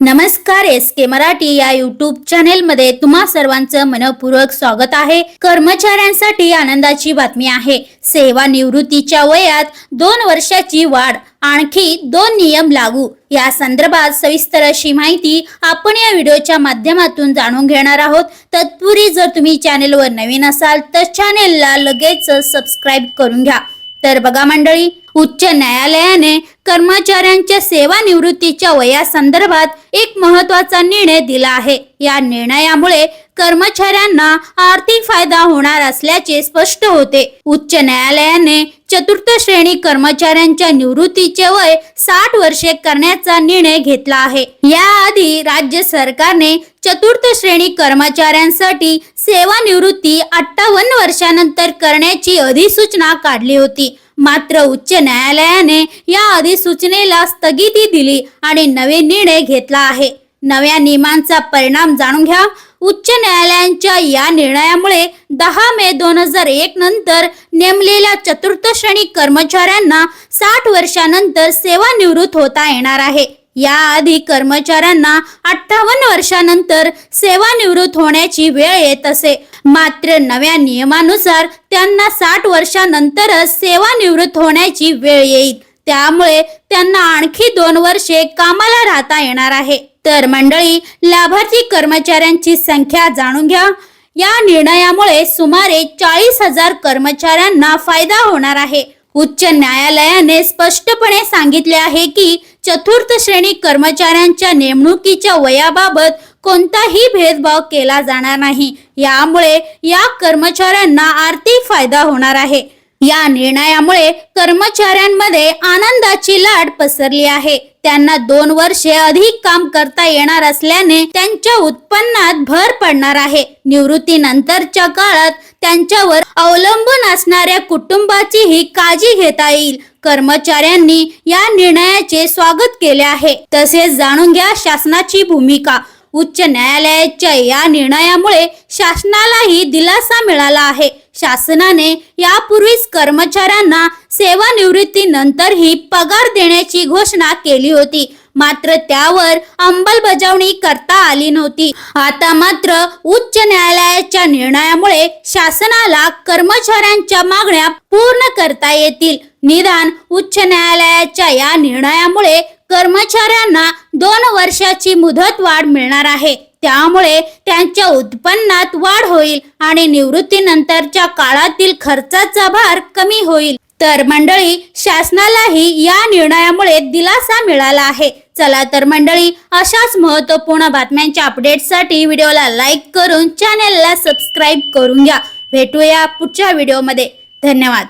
नमस्कार एस के मराठी या YouTube channel मध्ये तुम्हा सर्वांचं मनपूर्वक स्वागत आहे. कर्मचाऱ्यांसाठी आनंदाची बातमी आहे. सेवा निवृत्तीच्या वयात दोन वर्षाची वाढ आणखी दोन नियम लागू. या संदर्भात सविस्तर अशी माहिती आपण या व्हिडिओच्या माध्यमातून जाणून घेणार आहोत. तत्पूर्वी जर तुम्ही चॅनेलवर नवीन असाल तर चॅनेलला लगेच सबस्क्राईब करून घ्या. तर बघा मंडळी उच्च न्यायालयाने कर्मचाऱ्यांच्या सेवानिवृत्तीच्या वयासंदर्भात एक महत्त्वाचा निर्णय दिला आहे. या निर्णयामुळे कर्मचाऱ्यांना आर्थिक फायदा होणार असल्याचे स्पष्ट होते. उच्च न्यायालयाने चतुर्थ श्रेणी कर्मचाऱ्यांच्या निवृत्तीचे वय साठ वर्षे करण्याचा निर्णय घेतला आहे. याआधी राज्य सरकारने चतुर्थ श्रेणी कर्मचाऱ्यांसाठी सेवानिवृत्ती अठ्ठावन्न वर्षानंतर करण्याची अधिसूचना काढली होती. मात्र उच्च न्यायालयाने या अधिसूचनेला स्थगिती दिली आणि नवे निर्णय घेतला आहे. नव्या नियमांचा परिणाम जाणून घ्या. उच्च न्यायालयांच्या या निर्णयामुळे दहा मे दोन हजार एक नंतर नेमलेल्या चतुर्थ श्रेणी कर्मचाऱ्यांना साठ वर्षानंतर सेवानिवृत्त होता येणार आहे. याआधी कर्मचाऱ्यांना अठ्ठावन्न वर्षानंतर सेवानिवृत्त होण्याची वेळ येत असे. मात्र नव्या नियमानुसार त्यांना साठ वर्षानंतरच सेवानिवृत्त होण्याची वेळ येईल. त्यामुळे त्यांना आणखी दोन वर्षे कामाला राहता येणार आहे. तर मंडळी लाभार्थी कर्मचाऱ्यांची संख्या जाणून घ्या. या निर्णयामुळे सुमारे चाळीस हजार कर्मचाऱ्यांना फायदा होणार आहे. उच्च न्यायालयाने स्पष्टपणे सांगितले आहे की चतुर्थ श्रेणी कर्मचाऱ्यांच्या नेमणुकीच्या वयाबाबत कोणताही भेदभाव केला जाणार नाही. यामुळे या कर्मचाऱ्यांना आर्थिक फायदा होणार आहे. या निर्णयामुळे कर्मचाऱ्यांमध्ये आनंदाची लाट पसरली आहे. त्यांना दोन वर्षे अधिक काम करता येणार असल्याने त्यांच्या उत्पन्नात भर पडणार आहे. निवृत्तीनंतरच्या काळात त्यांच्यावर अवलंबून असणाऱ्या कुटुंबाचीही काळजी घेता येईल. कर्मचाऱ्यांनी या निर्णयाचे स्वागत केले आहे. तसेच जाणून घ्या शासनाची भूमिका. उच्च न्यायालयाच्या या निर्णयामुळे शासनालाही दिलासा मिळाला आहे. शासनाने यापूर्वीच कर्मचाऱ्यांना सेवानिवृत्तीनंतरही पगार देण्याची घोषणा केली होती. मात्र त्यावर अंमलबजावणी करता आली नव्हती. आता मात्र उच्च न्यायालयाच्या निर्णयामुळे शासनाला कर्मचाऱ्यांच्या मागण्या पूर्ण करता येतील. निदान उच्च न्यायालयाच्या या निर्णयामुळे कर्मचाऱ्यांना दोन वर्षाची मुदत वाढ मिळणार आहे. त्यामुळे त्यांच्या उत्पन्नात वाढ होईल आणि निवृत्तीनंतरच्या काळातील खर्चाचा भार कमी होईल. तर मंडळी शासनालाही या निर्णयामुळे दिलासा मिळाला आहे. चला तर मंडळी अशाच महत्त्वपूर्ण बातम्यांच्या अपडेटसाठी व्हिडिओला लाईक करून चॅनेलला सबस्क्राईब करून घ्या. भेटूया पुढच्या व्हिडिओमध्ये. धन्यवाद.